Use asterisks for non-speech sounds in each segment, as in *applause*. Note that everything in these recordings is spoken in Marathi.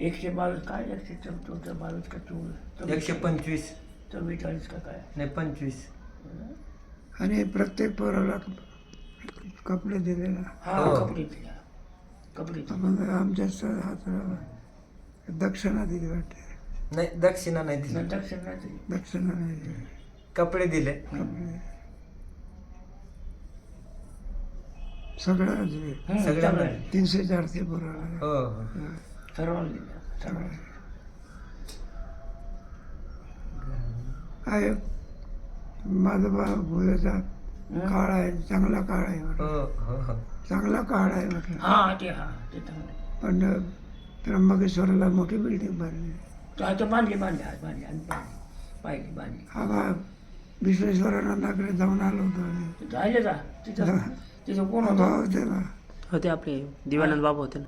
एकशे बावीस काय एकशे चौदा बावीस का चोवीस एकशे पंचवीस. चव्वेचाळीस का काय? नाही पंचवीस. आणि प्रत्येक पोराला कपडे दिले ना. हा हो. कपडे दिल्या कपडे आमच्या हाताला दक्षिणा दिली वाटते. नाही दक्षिणा नाही दिली. दक्षिण नाही दिली. दक्षिणा नाही दिली. कपडे दिले. चांगलं आहे. तीनशे चारशे पोराला हो हो. आहे. माझा बा मुलाचा काळ आहे चांगला काळ आहे म्हटलं. हो हो हो. चांगला काळ आहे म्हटलं. हा ते हा ते चांगलं आहे. पण त्र्यंबकेश्वराला मोठी बिल्डिंग बांधली. तो आता बांधली बांधली आज बांधली आणि बांधली. पाहिली बांधली. हा बा विश्वेश्वरानंदाकडे जाऊन आलो होतो आम्ही. तिथं राहिले का तिथं. तिथं कोण होतं भाव होते ना. होते आपले दिवानंद बाबा होते ना.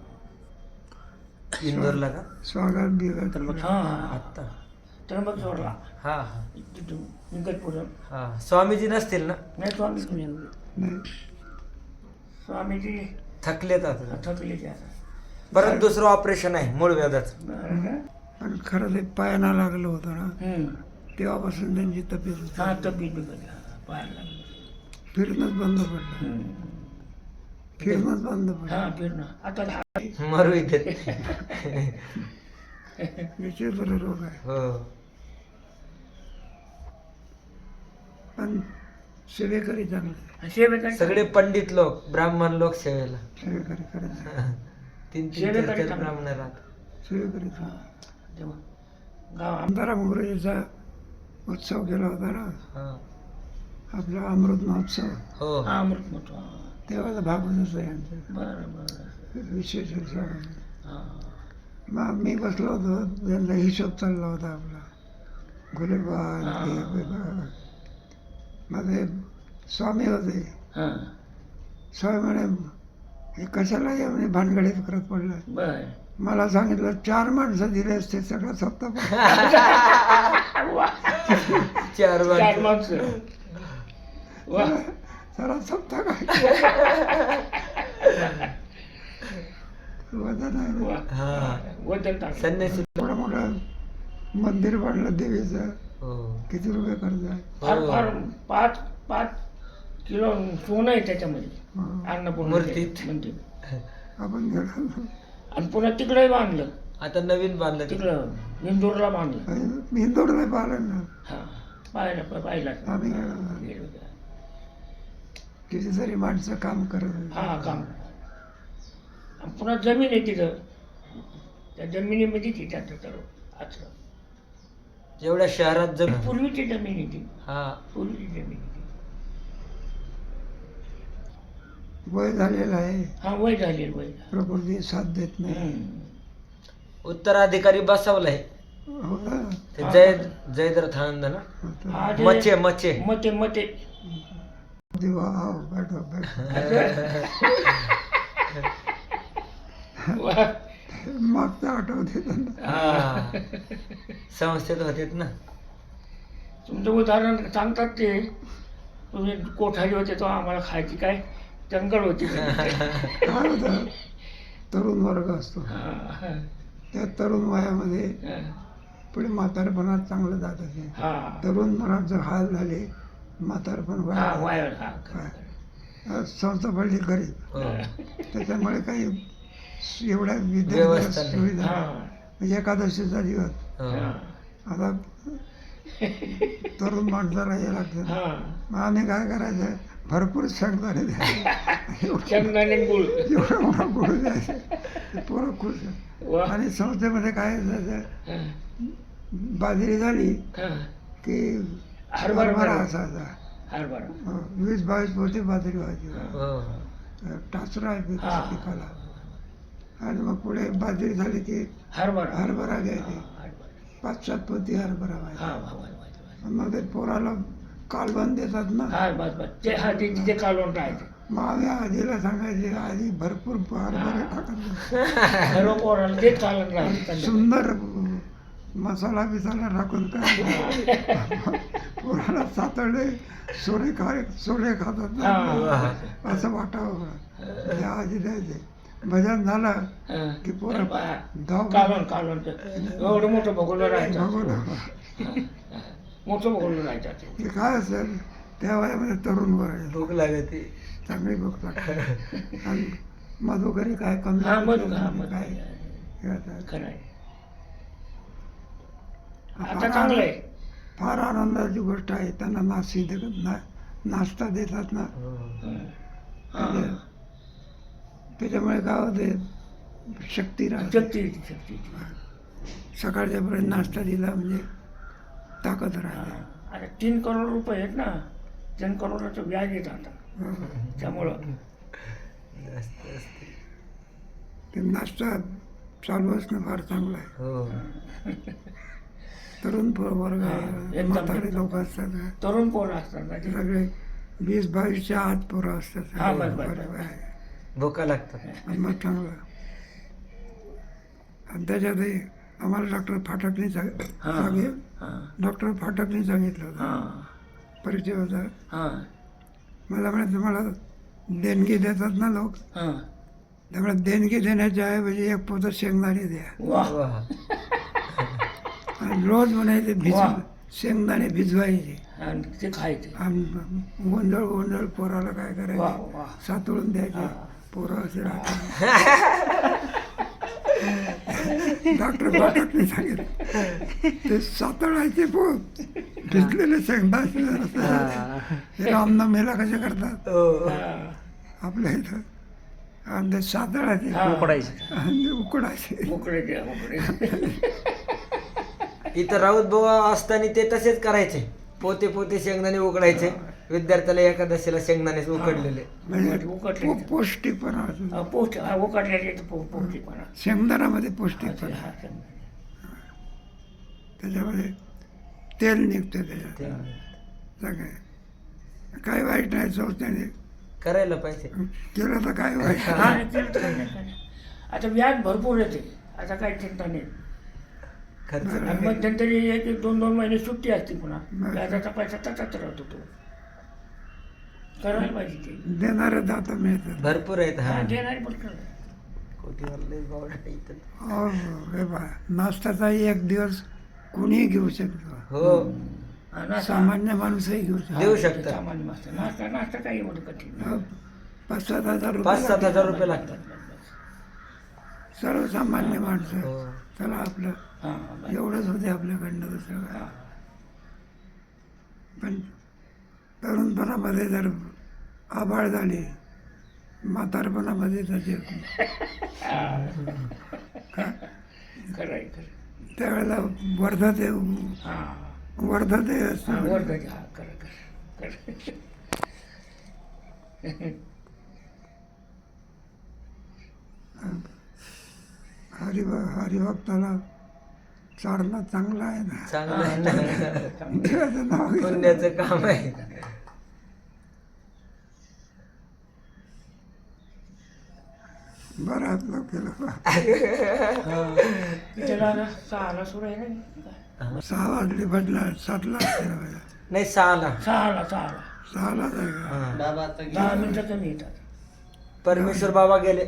इंदोरला का? स्वागत बिगत. हा हा. आत्ता. त्र्यंबक सोडला. हा हा. तिथून निकटपुरम हा स्वामीजी नसतील ना? नाही स्वामी नाही. स्वामीजी थकलेत आता. थकले आता. परत दुसरं ऑपरेशन आहे मूळ व्याधाचं? पण खरं ते पायाला लागलं होतं ना. तेव्हापासून त्यांची तब्येत तब्येत बिघडली. लागली. फिरणंच बंद पडलं. फिरणंच बंद पडलं. हा फिरणं. आता हा- मरू इथे. विचित्र *laughs* रोग आहे. हो. पण सेवेकरी चांगले सेवेकरी सगळे पंडित लोक ब्राह्मण लोक सेवेला. सेवेकरी करायचे तीन चार. ब्राह्मण राहतात. सेवेकरी चांगले तेव्हा गाव आम- आमदारा मोगरेचा उत्सव केला होता ना? हा. आपला अमृत महोत्सव. हो. हा अमृत मोठं हा. तेव्हाचा भाग होतच आहे आमचं बरं बरं. विशेष हा. मग मी बसलो होतो त्यांचा हिशोब चालला होता आपला. गुलेबान बिबा. माझे स्वामी होते. हा. स्वामी म्हणे हे कशाला या म्हणे भानगडीत करत पडलं मला सांगितलं चार माणसं दिले असते सगळं सप्ताह *laughs* वा. चार. माणसं. जरा सप्ताह काय वजन आहे हा वजन टाक संन्यासी मोठं मंदिर बांधलं देवीचं हो किती रुपये खर्च आहे फार. फार पाच पाच किलो सोनं आहे त्याच्यामध्ये हं. अन्नपूर्ण मूर्तीत. म्हणते आपण गेलो आणि पुन्हा तिकडे बांधलं आता नवीन बांधलं ते. तिकडं इंदोरला बांधलं मी इंदोरला पाहिलं ना हा पाहिलं पाहिलं आम्ही गेलो गेलो त्या. कितीतरी माणसं काम करत होती. हा काम. आणि पुन्हा जमीन आहे तिथं. त्या जमिनीमध्ये ती त्याचं सर्व आश्रम एवढ्या शहरात जम पूर्वीची जमीन आहे ती. हा. पूर्वीची जमीन आहे ती. वय झालेलं आहे. हा वय झाली वय झाली. प्रकृती साथ देत नाही. हम्म. उत्तराधिकारी बसवलंय. हो ना? ते जय जयद्रथ आनंद ना? होतं. हा, ते- मचे मचे मते मते देवा, हो, बैठो, बैठो. मागचं आठवते हा संस्थेत होतेत ना तुमचं उदाहरण सांगतात ते तुम्ही कोठारी होते तो आम्हाला खायची काय जंगल होती काय होतं तरुण वर्ग असतो हा, त्या तरुण वयामध्ये पुढे म्हातारपणात चांगलं जात असे हा तरुण मनात जर हाल झाले हा काय? संस्था पडली गरीब. हो. त्याच्यामुळे काही एवढ्या नाही. सुविधा म्हणजे एकादशीचा दिवस. आता तरुण माणसाला हे लागतं. हा. मग आम्ही काय करायचं? भरपूर शेंगदाणे द्यायचे एवढा मोठा गोळ द्यायचे पोरं खुश. आणि संस्थेमध्ये काय असायचं हा, बाजरी झाली. की हरभरा हरभरा भरा. असायचा हरभरा हो, वीस बावीस पोती बाजरी व्हायची हो। टाचरा आहे पिक- हा. पिकाला आणि मग पुढे बाजरी झाली की हरभरा हरभरा घ्यायचे हरभरा. पाच सात पोती हरभरा व्हायचा हा. मग ते पोराला कालवण देतात ना? हा बस बस ते हा ते तिथे कालवण राहायचं। मग आम्ही आजीला सांगायचे आजी भरपूर हरभरे टाकत सर्व पोराला ते कालवण राहायचं. सुंदर मसाला बिसाला टाकून काय *laughs* पोराला सातडे सोडे खा सोडे खातात हा. असं वाटावं. त्या आजी द्यायचे भजन झालं. की पोरं धाव कालवण कालवण एवढं मोठं भगवलं राहायचं. बघून मोठं भगवलं राहायचं ते. ते काय असेल त्या वयामध्ये तरुण वय भूक लागते. चांगली भूक लागते. *laughs* आणि मधुकरी काय कमी हा हा काय हे खरं आहे. आता फार चांगलं आहे. आनंद- फार आनंदाची गोष्ट आहे. त्यांना देतात ना नाश्ता देतात ना. हं. हं. त्याच्यामुळे काय होते शक्ती राहते. शक्ती येते, शक्ती येते. सकाळच्या पर्यंत नाश्ता दिला म्हणजे ताकद राहते. आता तीन करोड रुपये आहेत ना. तीन करोडाचं व्याज येत आता. त्यामुळं. ते नाश्ता चालू असणं फार चांगलं आहे. हो. *laughs* तरुण पोर वर्ग हा, म्हातारे लोक असतात तरुण पोरं असतात. सगळे वीस बावीसच्या आत पोरं असतात हा. भुका लागतात मग चांगलं आणि त्याच्यातही आम्हाला डॉक्टर फाटकने सांग हा. सांगे हं. डॉक्टर फाटकने सांगितलं होतं हं. परिचय होता हं. मला म्हणे तुम्हाला देणगी देतात ना लोक हं. त्यामुळे देणगी देण्याच्या ऐवजी एक पोतं शेंगदाणे द्या आणि रोज म्हणायचे. भिजव. शेंगदाणे भिजवायचे. आणि ते खायचे. आणि गोंधळ गोंधळ पोराला काय करायचं? वा सातळून द्यायचे. पोरं असे राहतात. *laughs* डॉक्टर फाटकने सांगितलं ते सातळायचे पोत भिजलेले शेंगदाणे. हे. रामनवमीला कसे करतात? हो. आपल्या इथं. आणि ते सातळायचे. हा. उकडायचे. आणि ते उकडायचे. उकडे द्या उकडे इथं राऊत बाबा असताना ते तसेच करायचे. पोते पोते शेंगदाणे उकडायचे. विद्यार्थ्याला एकादशीला शेंगदाणे उकडलेले. म्हणजे उकडले. पौ- पौष्टिकपणा पौष्टिक हा, उकडलेले ते पौ- पौष्टिकपणा. शेंगदाण्यामध्ये पौष्टिकपणा. हा, त्याच्यामध्ये तेल निघतं त्याच्यात. सगळे काही वाईट नाही चौथ्याने. करायला पाहिजे. केलं तर काय वाईट? हा, केलं तर काही नाही, काही नाही. आता व्याज भरपूर येते. आता काही चिंता नाही. खर्च आणि मध्यंतरी एक एक दोन दोन महिने सुट्टी असते पुन्हा व्याजाचा पैसा तसाच राहतो तो. करायला पाहिजे ते. देणारे दाता मिळतात. भरपूर आहेत हा, हा देणारी पण करा. कोटीवाले इथं. हो, हे पहा. नाश्त्याचा एक दिवस कोणीही घेऊ शकतो. हो. हा, नाश्ता- सामान्य माणूसही घेऊ शकतो. देऊ ते शकतात. सामान्य नाश्ता नाश्ता नाश्ता काही एवढं कठीण नाही. हो, पाच सात हजार पाच सात रुपये हजार रुपये लागतात. सर्वसामान्य माणसं. हो. चला आपलं हा. एवढंच होते आपल्याकडनं दुसरं काय. पण तरुणपणामध्ये जर आबाळ झाली म्हातारपणामध्ये त्याचे खरं आहे खरं त्यावेळेला वर्धते वर्धते असतं वर्धाचे हा खरं खरं खरं. हरिभ हरिभक्ताला चारणं चांगलं आहे ना. चांगलं आहे ना. देवाचं नाव घेतलं. पुण्याचं काम आहे. बरं आपलं केलं सहाला सुरू आहे सहा वाजले बदला सातला. नाही सहाला. सहाला सहाला. सहाला जायचं. दहा मिनिटं कमी येतात. परमेश्वर बाबा गेले.